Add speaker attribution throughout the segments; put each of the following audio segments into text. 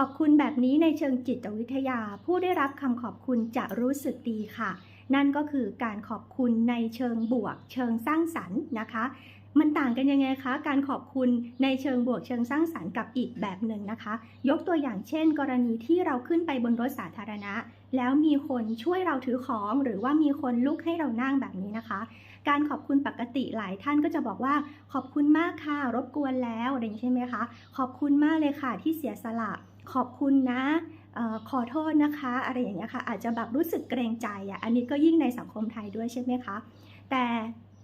Speaker 1: ขอบคุณแบบนี้ในเชิงจิตวิทยา ผู้ได้รับคำขอบคุณจะรู้สึกดีค่ะ นั่นก็คือการขอบคุณในเชิงบวก เชิงสร้างสรรค์นะคะ มันต่างกันยังไงคะ การขอบคุณในเชิงบวกเชิงสร้างสรรค์กับอีกแบบหนึ่งนะคะ ยกตัวอย่างเช่น กรณีที่เราขึ้นไปบนรถสาธารณะ แล้วมีคนช่วยเราถือของ หรือว่ามีคนลุกให้เรานั่งแบบนี้นะคะการขอบคุณปกติหลายท่านก็จะบอกว่าขอบคุณมากค่ะ รบกวนแล้วอะไรอย่างนี้ใช่ไหมคะ ขอบคุณมากเลยค่ะที่เสียสละ ขอบคุณนะขอโทษนะคะ อะไรอย่างเงี้ยค่ะ อาจจะแบบรู้สึกเกรงใจอะอันนี้ก็ยิ่งในสังคมไทยด้วยใช่ไหมคะ แต่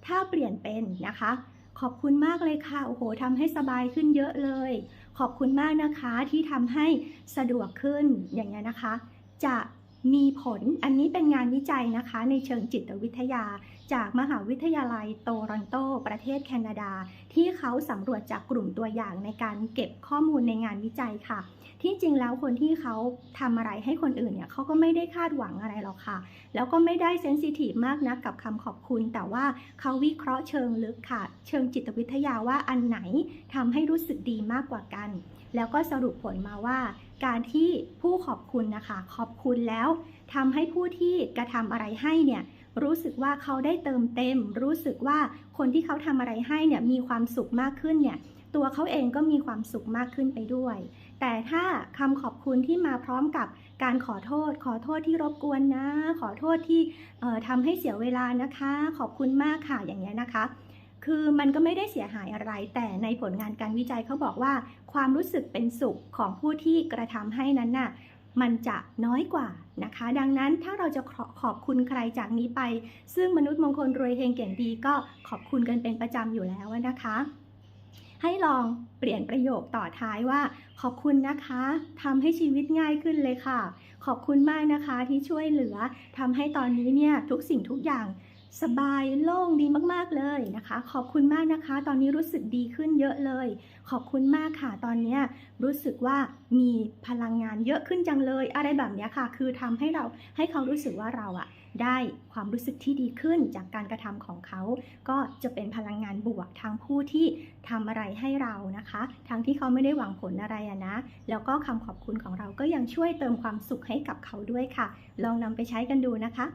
Speaker 1: ถ้าเปลี่ยนเป็นนะคะ ขอบคุณมากเลยค่ะ โอ้โหทำให้สบายขึ้นเยอะเลย ขอบคุณมากนะคะที่ทำให้สะดวกขึ้นอย่างเงี้ยนะคะ จะ มีผลอันนี้เป็นงานวิจัยนะคะในเชิงจิตวิทยา จากมหาวิทยาลัยโตรอนโต ประเทศแคนาดา ที่เขาสำรวจจากกลุ่มตัวอย่างในการเก็บข้อมูลในงานวิจัยค่ะ ที่จริงแล้วคนที่เขาทำอะไรให้คนอื่นเนี่ยเขาก็ไม่ได้คาดหวังอะไรหรอกค่ะ แล้วก็ไม่ได้เซนซิทีฟมากนะกับคำขอบคุณ แต่ว่าเขาวิเคราะห์เชิงลึกค่ะ เชิงจิตวิทยาว่าอันไหนทำให้รู้สึกดีมากกว่ากัน แล้วก็สรุปผลมาว่า การที่ผู้ขอบคุณนะคะ ขอบคุณแล้วทำให้ผู้ที่กระทำอะไรให้เนี่ยรู้สึกว่าเขาได้เติมเต็ม รู้สึกว่าคนที่เขาทำอะไรให้เนี่ยมีความสุขมากขึ้นเนี่ยตัวเขาเองก็มีความสุขมากขึ้นไปด้วย แต่ถ้าคำขอบคุณที่มาพร้อมกับการขอโทษ ขอโทษที่รบกวนนะ ขอโทษที่ทำให้เสียเวลานะคะ ขอบคุณมากค่ะอย่างเงี้ยนะคะ คือมันก็ไม่ได้เสียหายอะไร แต่ในผลงานการวิจัยเขาบอกว่า ความรู้สึกเป็นสุขของผู้ที่กระทำให้นั้นน่ะมันจะน้อยกว่านะคะ ดังนั้นถ้าเราจะขอขอบคุณใครจากนี้ไป ซึ่งมนุษย์มงคลรวยเฮงเก่งดีก็ขอบคุณกันเป็นประจำอยู่แล้วนะคะ ให้ลองเปลี่ยนประโยคต่อท้ายว่า ขอบคุณนะคะทำให้ชีวิตง่ายขึ้นเลยค่ะ ขอบคุณมากนะคะที่ช่วยเหลือทำให้ตอนนี้เนี่ยทุกสิ่งทุกอย่าง สบายโล่งดีมาก ๆ เลยนะคะ ขอบคุณมากนะคะ ตอนนี้รู้สึกดีขึ้นเยอะเลย ขอบคุณมากค่ะ ตอนนี้รู้สึกว่ามีพลังงานเยอะขึ้นจังเลย อะไรแบบนี้ค่ะ คือทำให้เราให้เขารู้สึกว่าเราอะได้ความรู้สึกที่ดีขึ้นจากการกระทำของเขา ก็จะเป็นพลังงานบวกทางผู้ที่ทำอะไรให้เรานะคะ ทั้งที่เขาไม่ได้หวังผลอะไรนะ แล้วก็คำขอบคุณของเราก็ยังช่วยเติมความสุขให้กับเขาด้วยค่ะ ลองนำไปใช้กันดูนะคะ